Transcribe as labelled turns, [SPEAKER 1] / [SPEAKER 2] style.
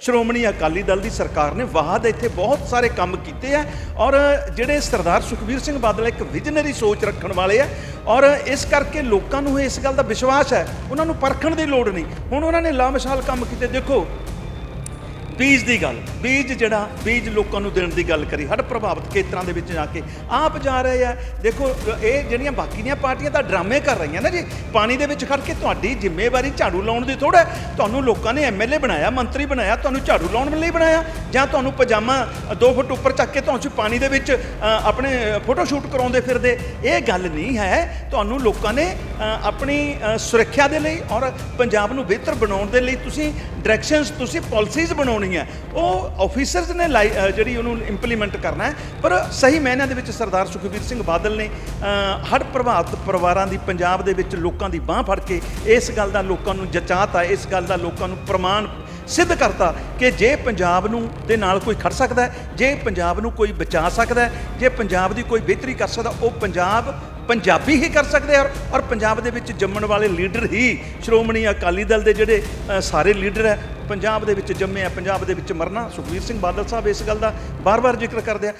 [SPEAKER 1] ਸ਼੍ਰੋਮਣੀ ਅਕਾਲੀ ਦਲ ਦੀ ਸਰਕਾਰ ਨੇ ਵਾਹਦ ਇੱਥੇ ਬਹੁਤ ਸਾਰੇ ਕੰਮ ਕੀਤੇ ਆ ਔਰ ਜਿਹੜੇ ਸਰਦਾਰ ਸੁਖਬੀਰ ਸਿੰਘ ਬਾਦਲ ਇੱਕ ਵਿਜ਼ਨਰੀ ਸੋਚ ਰੱਖਣ ਵਾਲੇ ਆ ਔਰ ਇਸ ਕਰਕੇ ਲੋਕਾਂ ਨੂੰ ਇਸ ਗੱਲ ਦਾ ਵਿਸ਼ਵਾਸ ਹੈ, ਉਹਨਾਂ ਨੂੰ ਪਰਖਣ ਦੀ ਲੋੜ ਨਹੀਂ। ਹੁਣ ਉਹਨਾਂ ਨੇ ਲਾਮਿਸਾਲ ਕੰਮ ਕੀਤੇ। ਦੇਖੋ ਬੀਜ ਦੀ ਗੱਲ। ਬੀਜ ਜਿਹੜਾ, ਬੀਜ ਲੋਕਾਂ ਨੂੰ ਦੇਣ ਦੀ ਗੱਲ ਕਰੀ ਹੜ ਪ੍ਰਭਾਵਿਤ ਖੇਤਰਾਂ ਦੇ ਵਿੱਚ ਜਾ ਕੇ। ਆਪ ਜਾ ਰਹੇ ਆ। ਦੇਖੋ, ਇਹ ਜਿਹੜੀਆਂ ਬਾਕੀ ਦੀਆਂ ਪਾਰਟੀਆਂ ਤਾਂ ਡਰਾਮੇ ਕਰ ਰਹੀਆਂ ਨਾ ਜੀ। ਪਾਣੀ ਦੇ ਵਿੱਚ ਖੜ ਕੇ ਤੁਹਾਡੀ ਜ਼ਿੰਮੇਵਾਰੀ ਝਾੜੂ ਲਾਉਣ ਦੀ ਥੋੜਾ ਤੁਹਾਨੂੰ ਲੋਕਾਂ ਨੇ ਐਮਐਲਏ ਬਣਾਇਆ, ਮੰਤਰੀ ਬਣਾਇਆ, ਤੁਹਾਨੂੰ ਝਾੜੂ ਲਾਉਣ ਲਈ ਬਣਾਇਆ। ਜਾਂ ਤੁਹਾਨੂੰ ਪਜਾਮਾ 2 ਫੁੱਟ ਉੱਪਰ ਚੱਕ ਕੇ ਤੁਹਾਨੂੰ ਪਾਣੀ ਦੇ ਵਿੱਚ ਆਪਣੇ ਫੋਟੋ ਸ਼ੂਟ ਕਰਾਉਂਦੇ ਫਿਰਦੇ। ਇਹ ਗੱਲ ਨਹੀਂ ਹੈ। ਤੁਹਾਨੂੰ ਲੋਕਾਂ ਨੇ ਆਪਣੀ ਸੁਰੱਖਿਆ ਦੇ ਲਈ ਔਰ ਪੰਜਾਬ ਨੂੰ ਬਿਹਤਰ ਬਣਾਉਣ ਦੇ ਲਈ ਤੁਸੀਂ ਡਾਇਰੈਕਸ਼ਨਸ ਤੁਸੀਂ ਪਾਲਿਸੀਜ਼ ਬਣਾਉਣੀਆਂ। ਉਹ ਆਫੀਸਰਸ ਨੇ ਲਾਈ- ਜਿਹੜੀ ਉਹਨੂੰ ਇੰਪਲੀਮੈਂਟ ਕਰਨਾ ਹੈ। ਪਰ ਸਹੀ ਮਾਇਨਿਆਂ ਦੇ ਵਿੱਚ ਸਰਦਾਰ ਸੁਖਬੀਰ ਸਿੰਘ ਬਾਦਲ ਨੇ ਹੜ ਪ੍ਰਭਾਵਿਤ ਪਰਿਵਾਰਾਂ ਦੀ, ਪੰਜਾਬ ਦੇ ਵਿੱਚ ਲੋਕਾਂ ਦੀ ਬਾਹ ਫੜ ਕੇ ਇਸ ਗੱਲ ਦਾ ਲੋਕਾਂ ਨੂੰ ਜਚਾਤਾ, ਇਸ ਗੱਲ ਦਾ ਲੋਕਾਂ ਨੂੰ ਪ੍ਰਮਾਣ ਸਿੱਧ ਕਰਤਾ ਕਿ ਜੇ ਪੰਜਾਬ ਨੂੰ ਦੇ ਨਾਲ ਕੋਈ ਖੜ ਸਕਦਾ ਜੇ ਪੰਜਾਬ ਨੂੰ ਕੋਈ ਬਚਾ ਸਕਦਾ ਜੇ ਪੰਜਾਬ ਦੀ ਕੋਈ ਬਿਹਤਰੀ ਕਰ ਸਕਦਾ, ਉਹ ਪੰਜਾਬ ਪੰਜਾਬੀ ਹੀ ਕਰ ਸਕਦੇ ਔਰ ਔਰ ਪੰਜਾਬ ਦੇ ਵਿੱਚ ਜੰਮਣ ਵਾਲੇ ਲੀਡਰ ਹੀ ਸ਼੍ਰੋਮਣੀ ਅਕਾਲੀ ਦਲ ਦੇ ਜਿਹੜੇ ਸਾਰੇ ਲੀਡਰ ਹੈ, ਪੰਜਾਬ ਦੇ ਵਿੱਚ ਜੰਮੇ ਆ, ਪੰਜਾਬ ਦੇ ਵਿੱਚ ਮਰਨਾ। ਸੁਖਬੀਰ ਸਿੰਘ ਬਾਦਲ ਸਾਹਿਬ ਇਸ ਗੱਲ ਦਾ ਬਾਰ-ਬਾਰ ਜ਼ਿਕਰ ਕਰਦੇ ਆ।